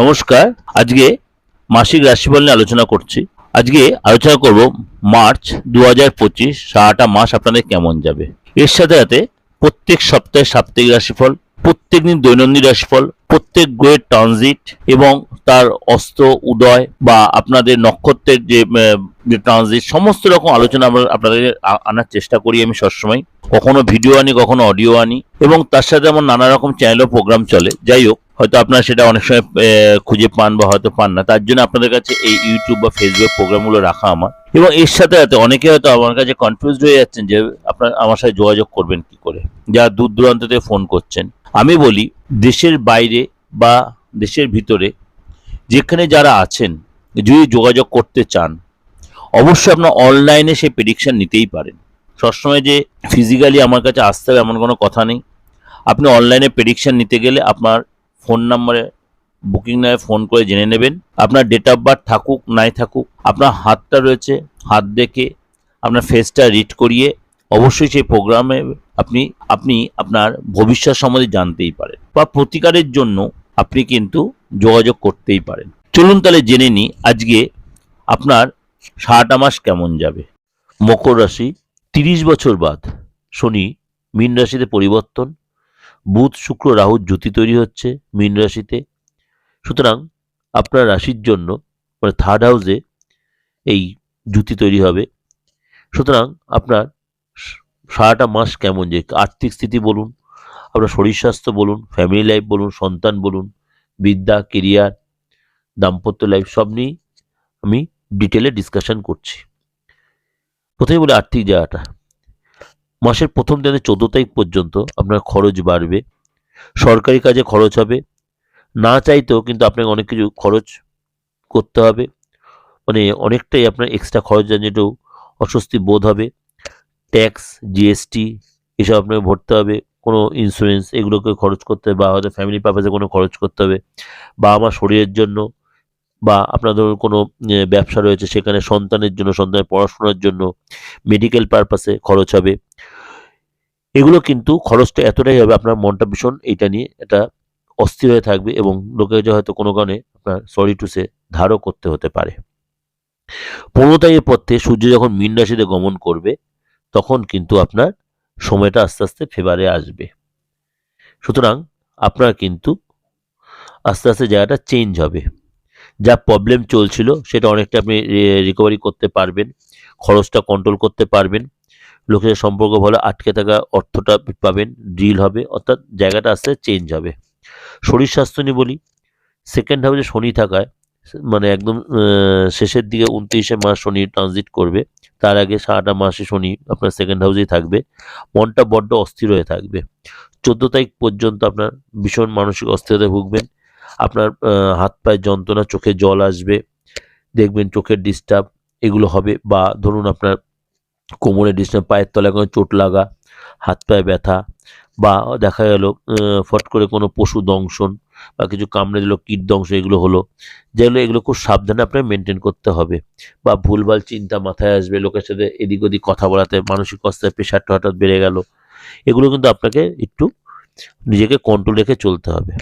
নমস্কার, আজকে মাসিক রাশিফল নিয়ে আলোচনা করছি। আজকে আলোচনা করব মার্চ দু হাজার পঁচিশ, সারাটা মাস আপনাদের কেমন যাবে? এর সাথে সাথে প্রত্যেক সপ্তাহে সাপ্তাহিক রাশিফল প্রত্যেক দিন দৈনন্দিন রাশিফল, প্রত্যেক গ্রহের ট্রানজিট এবং তার অস্ত উদয় বা আপনাদের নক্ষত্রের যে ট্রানজিট সমস্ত রকম আলোচনা আমরা আপনাদের আনার চেষ্টা করি আমি সবসময়। কখনো ভিডিও আনি, কখনো অডিও আনি এবং তার সাথে আমার নানা রকম চ্যানেলও প্রোগ্রাম চলে। যাই হোক, হয়তো আপনারা সেটা অনেক সময় খুঁজে পান বা হয়তো পান না। তার জন্য আপনাদের কাছে এই ইউটিউব বা ফেসবুক প্রোগ্রামগুলো রাখা আমার। এবং এর সাথে সাথে অনেকে হয়তো আমার কাছে কনফিউজড হয়ে যাচ্ছেন যে, আপনার আমার সাথে যোগাযোগ করবেন কি করে? যারা দূর দূরান্ত থেকে ফোন করছেন। আমি বলি, দেশের বাইরে বা দেশের ভিতরে যেখানে যারা আছেন, যদি যোগাযোগ করতে চান, অবশ্যই আপনার অনলাইনে সেই প্রেডিকশান নিতেই পারেন। সবসময় যে ফিজিক্যালি আমার কাছে আসতে হবে এমন কোনো কথা নেই। আপনি অনলাইনে প্রেডিকশান নিতে গেলে আপনার ফোন নাম্বারে বুকিং নয় ফোন করে জেনে নেবেন। আপনার ডেট অফ বার্থ থাকুক, নাই থাকুক, আপনার হাতটা রয়েছে, হাত দেখে আপনার ফেসটা রিড করিয়ে অবশ্যই সেই প্রোগ্রামে আপনি আপনি আপনার ভবিষ্যৎ সম্বন্ধে জানতেই পারেন। বা প্রতিকারের জন্য আপনি কিন্তু যোগাযোগ করতেই পারেন। চলুন তাহলে জেনে নিই আজকে আপনার সারাটা মাস কেমন যাবে। মকর রাশি তিরিশ বছর বাদ, শনি মীন রাশিতে পরিবর্তন, বুধ, শুক্র রাহুর জ্যোতি তৈরি হচ্ছে মীন রাশিতে। সুতরাং আপনার রাশির জন্য মানে থার্ড হাউসে এই জ্যোতি তৈরি হবে। সুতরাং আপনার সারাটা মাস কেমন যে আর্থিক স্থিতি বলুন, আপনার শরীর স্বাস্থ্য বলুন ফ্যামিলি লাইফ বলুন, সন্তান বলুন বিদ্যা কেরিয়ার দাম্পত্য লাইফ সব নিয়েই আমি ডিটেলে ডিসকাশন করছি। প্রথমে বলি আর্থিক জায়গাটা। মাসের প্রথম দিনে চোদ্দ তারিখ পর্যন্ত আপনার খরচ বাড়বে। সরকারি কাজে খরচ হবে। না চাইতেও কিন্তু আপনাকে অনেক কিছু খরচ করতে হবে। মানে অনেকটাই আপনার এক্সট্রা খরচ যেটাও অস্বস্তি বোধ হবে। ট্যাক্স জিএসটি এসব আপনাকে ভরতে হবে। কোনো ইন্স্যুরেন্স এগুলোকে খরচ করতে হবে বা হয়তো ফ্যামিলি পারপাসে কোনো খরচ করতে হবে বা আমার শরীরের জন্য বা আপনার ধরুন কোনো ব্যবসা রয়েছে সেখানে সন্তানের জন্য, সন্তানের পড়াশোনার জন্য মেডিকেল পারপাসে খরচ হবে। এগুলো কিন্তু খরচটা এতটাই হবে, আপনার মনটা ভীষণ এইটা নিয়ে এটা অস্থির হয়ে থাকবে এবং লোকে যে হয়তো কোনো কারণে আপনার সরি টু সে ধারও করতে হতে পারে। পনেরো তারিখের পর থেকে সূর্য যখন মীন রাশিতে গমন করবে, তখন কিন্তু আপনার সময়টা আস্তে আস্তে ফেভারে আসবে। সুতরাং আপনার কিন্তু আস্তে আস্তে জায়গাটা চেঞ্জ হবে। যা প্রবলেম চলছিল সেটা অনেকটা আপনি রিকভারি করতে পারবেন, খরচটা কন্ট্রোল করতে পারবেন, লোকের সম্পর্ক ভালো, আটকে থাকা অর্থটা পাবেন ডিল হবে, অর্থাৎ জায়গাটা আস্তে চেঞ্জ হবে। শরীর স্বাস্থ্য নিয়ে বলি সেকেন্ড হাউসে শনি থাকায় মানে একদম শেষের দিকে উনত্রিশে মাস শনি ট্রানজিট করবে। তার আগে সারাটা মাসে শনি আপনার সেকেন্ড হাউসেই থাকবে। মনটা বড্ড অস্থির হয়ে থাকবে। চোদ্দ তারিখ পর্যন্ত আপনার ভীষণ মানসিক অস্থিরতায় ভুগবেন। আপনার হাত পায়ের যন্ত্রণা, চোখে জল আসবে, দেখবেন চোখের ডিস্টার্ব এগুলো হবে বা ধরুন আপনার কোমরে ডিস্টার্ব পায়ের তলায় কোনো চোট লাগা, হাত পায়ে ব্যথা বা দেখা গেল ফট করে কোনো পশু দংশন বা কিছু কামড়ে দিল, কীট দংশন এগুলো হলো। যেগুলো, এগুলো খুব সাবধানে আপনার মেনটেন করতে হবে। বা ভুলভাল চিন্তা মাথায় আসবে, লোকের সাথে এদিক ওদিক কথা বলাতে, মানসিক অবস্থায় প্রেশারটা হঠাৎ বেড়ে গেল। এগুলো কিন্তু আপনাকে একটু নিজেকে কন্ট্রোল রেখে চলতে হবে।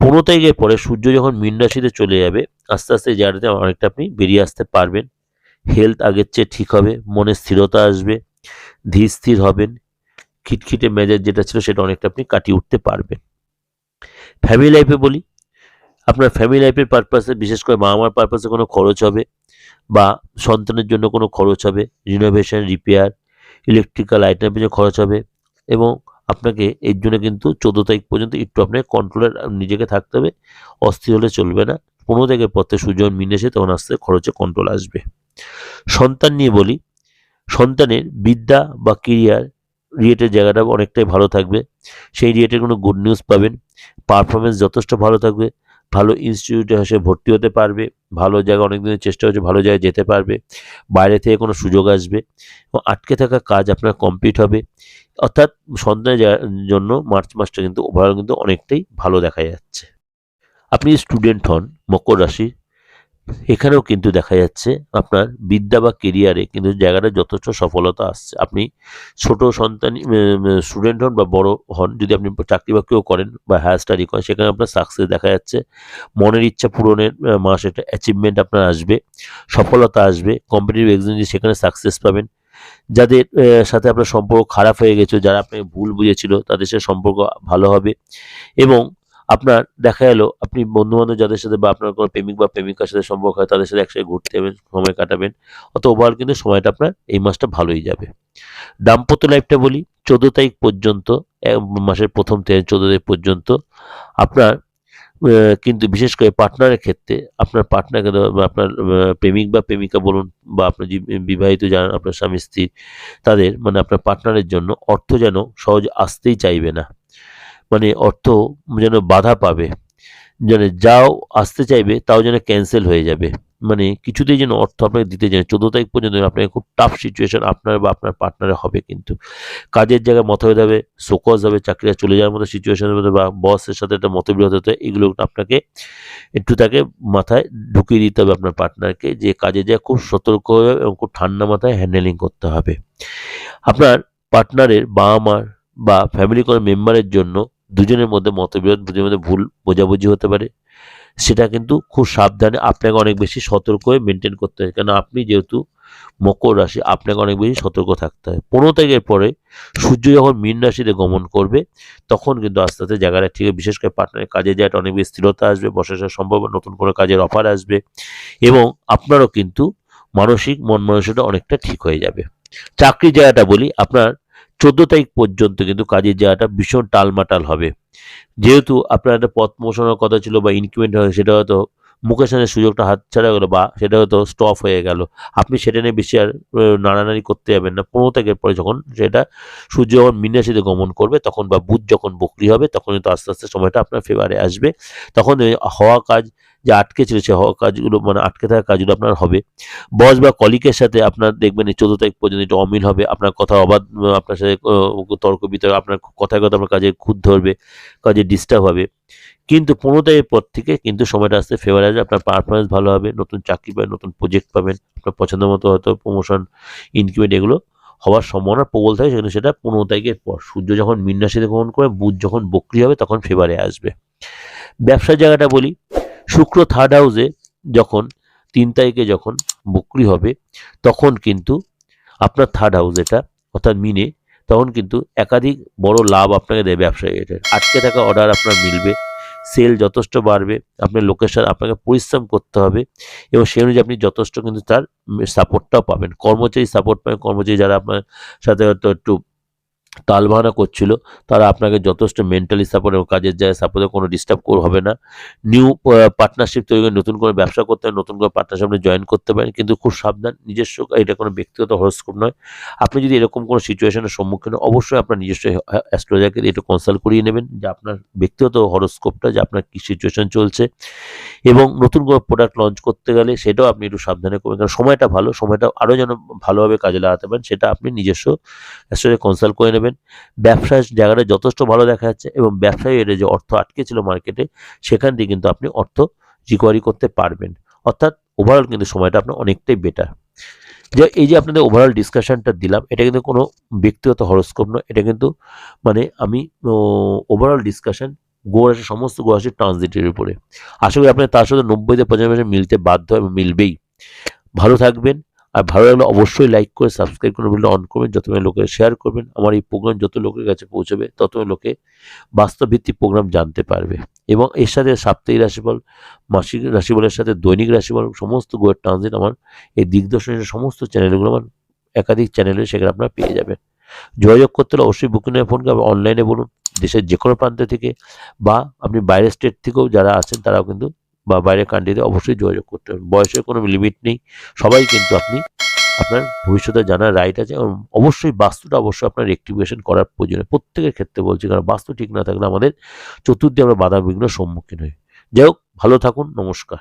পনেরো তারিখের পরে সূর্য যখন মীন রাশিতে চলে যাবে, আস্তে আস্তে এই জায়গাটাতে অনেকটা আপনি বেরিয়ে আসতে পারবেন। হেলথ আগের চেয়ে ঠিক হবে, মনে স্থিরতা আসবে, ধীর স্থির হবেন, খিটখিটে মেজাজ যেটা ছিল সেটা অনেকটা আপনি কাটিয়ে উঠতে পারবেন। ফ্যামিলি লাইফে বলি, আপনার ফ্যামিলি লাইফের পারপাসে বিশেষ করে মা আমার পারপাসে কোনো খরচ হবে বা সন্তানের জন্য কোনো খরচ হবে রিনোভেশন রিপেয়ার ইলেকট্রিক্যাল আইটেমের পিছনে খরচ হবে এবং আপনাকে এর জন্য কিন্তু চোদ্দ তারিখ পর্যন্ত একটু আপনাকে কন্ট্রোলের নিজেকে থাকতে হবে, অস্থির হলে চলবে না। পনেরো তারিখের পর থেকে সূর্য যখন মিনে এসে তখন আস্তে খরচে কন্ট্রোল আসবে। সন্তান নিয়ে বলি, সন্তানের বিদ্যা বা কেরিয়ার রিয়েটের জায়গাটা অনেকটাই ভালো থাকবে। সেই রিয়েটের কোনো গুড নিউজ পাবেন। পারফরমেন্স যথেষ্ট ভালো থাকবে। ভালো ইনস্টিটিউটে এসে ভর্তি হতে পারবে। ভালো জায়গা অনেক দিনের চেষ্টা হচ্ছে, ভালো জায়গায় যেতে পারবে। বাইরে থেকে কোনো সুযোগ আসবে। এবং আটকে থাকা কাজ আপনার কমপ্লিট হবে। অর্থাৎ সন্তানের জন্য মার্চ মাসটা কিন্তু ওভারঅল কিন্তু অনেকটাই ভালো দেখা যাচ্ছে। আপনি স্টুডেন্ট হন, মকর রাশি এখানেও কিন্তু দেখা যাচ্ছে আপনার বিদ্যা বা কেরিয়ারে কিন্তু জায়গাটা যথেষ্ট সফলতা আসছে। আপনি ছোট সন্তান স্টুডেন্ট হন বা বড় হন, যদি আপনি চাকরি বাকরিও করেন বা হায়ার স্টাডি করেন, সেখানে আপনার সাকসেস দেখা যাচ্ছে। মনের ইচ্ছা পূরণের মাস এটা অ্যাচিভমেন্ট আপনার আসবে, সফলতা আসবে কম্পিটিটিভ এক্সাম সেখানে সাকসেস পাবেন। যাদের সাথে আপনার সম্পর্ক খারাপ হয়ে গেছে, যারা আপনাকে ভুল বুঝেছিল, তাদের সাথে সম্পর্ক ভালো হবে এবং আপনার দেখা গেলো আপনি বন্ধু বান্ধব যাদের সাথে বা আপনার কোনো প্রেমিক বা প্রেমিকার সাথে সম্পর্ক হয়, তাদের সাথে একসাথে ঘুরতে যাবেন, সময় কাটাবেন। অত ওভারঅল কিন্তু সময়টা আপনার এই মাসটা ভালোই যাবে। দাম্পত্য লাইফটা বলি, চোদ্দ তারিখ পর্যন্ত মাসের প্রথম থেকে চোদ্দ তারিখ পর্যন্ত আপনার কিন্তু বিশেষ করে পার্টনারের ক্ষেত্রে আপনার পার্টনারকে আপনার প্রেমিক বা প্রেমিকা বলুন বা আপনার বিবাহিত যারা আপনার স্বামী স্ত্রী তাদের মানে আপনার পার্টনারের জন্য অর্থ যেন সহজ আসতেই চাইবে না। মানে অর্থ যেন বাধা পাবে, যেন যাও আসতে চাইবে তাও যেন ক্যান্সেল হয়ে যাবে। মানে কিছুতেই যেন অর্থ আপনাকে দিতে চায় চোদ্দ তারিখ পর্যন্ত আপনাকে খুব টাফ সিচুয়েশন আপনার বা আপনার পার্টনারের হবে কিন্তু। কাজের জায়গায় মতভেদ হবে শোকজ হবে চাকরিটা চলে যাওয়ার মতো সিচুয়েশন হবে বা বসের সাথে একটা মতবিরোধ হতে এগুলো আপনাকে একটু তাকে মাথায় ঢুকিয়ে দিতে হবে আপনার পার্টনারকে যে কাজে যায় খুব সতর্ক হয়ে এবং খুব ঠান্ডা মাথায় হ্যান্ডেলিং করতে হবে। আপনার পার্টনারের বাবা মার বা ফ্যামিলি কোনো মেম্বারের জন্য দুজনের মধ্যে মতবিরোধ, দুজনের মধ্যে ভুল বোঝাবুঝি হতে পারে। সেটা কিন্তু খুব সাবধানে আপনাকে অনেক বেশি সতর্ক হয়ে মেনটেন করতে হয়। কেন আপনি যেহেতু মকর রাশি, আপনাকে অনেক বেশি সতর্ক থাকতে হয়। পনেরো তারিখের পরে সূর্য যখন মীন রাশিতে গমন করবে, তখন কিন্তু আস্তে আস্তে জায়গাটা ঠিক বিশেষ করে পার্টনারের কাজে যায় অনেক বেশি স্থিরতা আসবে, বসার সাথে সম্ভব, নতুন কোনো কাজের অফার আসবে এবং আপনারও কিন্তু মানসিক মন মানসিকতা অনেকটা ঠিক হয়ে যাবে। চাকরির জায়গাটা বলি, আপনার চোদ্দ তারিখ পর্যন্ত কিন্তু কাজের জায়গাটা ভীষণ টালমাটাল হবে। যেহেতু আপনার একটা পথ মোশনের কথা ছিল বা ইনক্রিমেন্ট হয় সেটা হয়তো মুকেশনের সুযোগটা হাত ছাড়া গেলো বা সেটা হয়তো স্টপ হয়ে গেল। আপনি সেটা নিয়ে বেশি আর নাড়ানাড়ি করতে যাবেন না। পনেরো তারিখের পরে যখন সেটা সূর্য যখন মিনাশিতে গমন করবে, তখন বা বুধ যখন বকরি হবে তখন কিন্তু আস্তে আস্তে সময়টা আপনার ফেভারে আসবে। তখন হওয়া কাজ যে আটকে হওয়া কাজগুলো মানে আটকে থাকা কাজগুলো আপনার হবে। বস বা কলিকের সাথে আপনার দেখবেন এই চোদ্দ তারিখ পর্যন্ত একটু অমিল হবে, আপনার কথা অবাধ, আপনার সাথে তর্ক বিতর্ক, আপনার কথায় কথা আপনার কাজে খুদ ধরবে, কাজে ডিস্টার্ব হবে। কিন্তু পনেরো তারিখের পর থেকে কিন্তু সময়টা আসতে ফেভার আসবে, আপনার পারফরমেন্স ভালো হবে, নতুন চাকরি পাবেন, নতুন প্রজেক্ট পাবেন, আপনার পছন্দ মতো হয়তো প্রমোশন ইনক্রিমেন্ট এগুলো হওয়ার সম্ভাবনা প্রবল থাকে সেখানে সেটা পনেরো তারিখের পর। সূর্য যখন মীন গ্রহণ করে বুধ যখন বক্রি হবে, তখন ফেভারে আসবে। ব্যবসার জায়গাটা বলি শুক্র থার্ড হাউসে যখন, তিন তারিখে যখন বক্রি হবে, তখন কিন্তু আপনার থার্ড হাউস এটা, অর্থাৎ মিনে, তখন কিন্তু একাধিক বড় লাভ আপনাকে দেবে ব্যবসায়ী এটা। আটকে থাকা অর্ডার আপনার মিলবে সেল যথেষ্ট বাড়বে, আপনার সাথে আপনাকে পরিশ্রম করতে হবে, এবং সেই অনুযায়ী আপনি যথেষ্ট কিন্তু তার সাপোর্টটাও পাবেন। কর্মচারী সাপোর্ট পাবেন, কর্মচারী যারা আপনার সাথে হয়তো একটু তালবাহানা করছিল, তারা আপনাকে যথেষ্ট মেন্টালি সাপোর্ট এবং কাজের জায়গায় সাপোর্টে কোনো ডিস্টার্ব হবে না। নিউ পার্টনারশিপ তৈরি করে, নতুন করে ব্যবসা করতে হয় নতুন করে পার্টনারশিপ আপনি জয়েন করতে পারেন, কিন্তু খুব সাবধান, নিজস্ব এটা কোনো ব্যক্তিগত হরস্কোপ নয়। আপনি যদি এরকম কোনো সিচুয়েশনের সম্মুখীন অবশ্যই আপনার নিজস্ব অ্যাস্ট্রোলজারকে একটু কনসাল্ট করিয়ে নেবেন, যে আপনার ব্যক্তিগত হরস্কোপটা যে আপনার কী সিচুয়েশন চলছে। এবং নতুন কোনো প্রোডাক্ট লঞ্চ করতে গেলে সেটাও আপনি একটু সাবধানে করবেন, কারণ সময়টা ভালো, সময়টা আরও যেন ভালোভাবে কাজে লাগাতে পারেন, সেটা আপনি নিজস্ব অ্যাস্ট্রোলজার কনসাল্ট করে নেবেন। ব্যবসার জায়গাটা যথেষ্ট ভালো দেখা যাচ্ছে এবং ব্যবসায়ী এর যে অর্থ আটকে ছিল মার্কেটে সেখান দিয়ে কিন্তু আপনি অর্থ রিকভারি করতে পারবেন। অর্থাৎ ওভারঅল কিন্তু সময়টা আপনার অনেকটাই বেটার যে এই যে আপনাদের ওভারঅল ডিসকাশনটা দিলাম, এটা কিন্তু কোনো ব্যক্তিগত হরস্কোপ নয়, এটা কিন্তু মানে আমি ওভারঅল ডিসকাশন গোরাশি সমস্ত গোরাশির ট্রানজিটের উপরে। আশা করি আপনার তার সাথে নব্বইতে পঁচানব্বই মিলতে বাধ্য এবং মিলবেই। ভালো থাকবেন আর ভালো লাগলে অবশ্যই লাইক করে সাবস্ক্রাইব করে বেলটা অন করবেন। যত লোকে শেয়ার করবেন, আমার এই প্রোগ্রাম যত লোকের কাছে পৌঁছবে, তত লোকে বাস্তব ভিত্তিক প্রোগ্রাম জানতে পারবে। এবং এর সাথে সাপ্তাহিক রাশিফল, মাসিক রাশিফলের সাথে দৈনিক রাশিফল, সমস্ত গোয়ের ট্রানজিট আমার এই দিগদর্শনের সমস্ত চ্যানেলগুলো আমার একাধিক চ্যানেলে সেখানে আপনারা পেয়ে যাবেন। যোগাযোগ করতে হলে অবশ্যই বুকিং ফোন করবে অনলাইনে বলুন। দেশের যে কোনো প্রান্ত থেকে বা আপনি বাইরের স্টেট থেকেও যারা আছেন তারাও কিন্তু বা বাইরের কান্ট্রিতে অবশ্যই যোগাযোগ করতে হবে। বয়সের কোনো লিমিট নেই। সবাই কিন্তু আপনি, আপনার ভবিষ্যতে জানার রাইট আছে এবং অবশ্যই বাস্তুটা অবশ্যই আপনার রেক্টিভেশন করার প্রয়োজন প্রত্যেকের ক্ষেত্রে বলছি, কারণ বাস্তু ঠিক না থাকলে আমাদের চতুর্দিকে আমরা বাধা বিঘ্ন সম্মুখীন হই। যাই হোক, ভালো থাকুন, নমস্কার।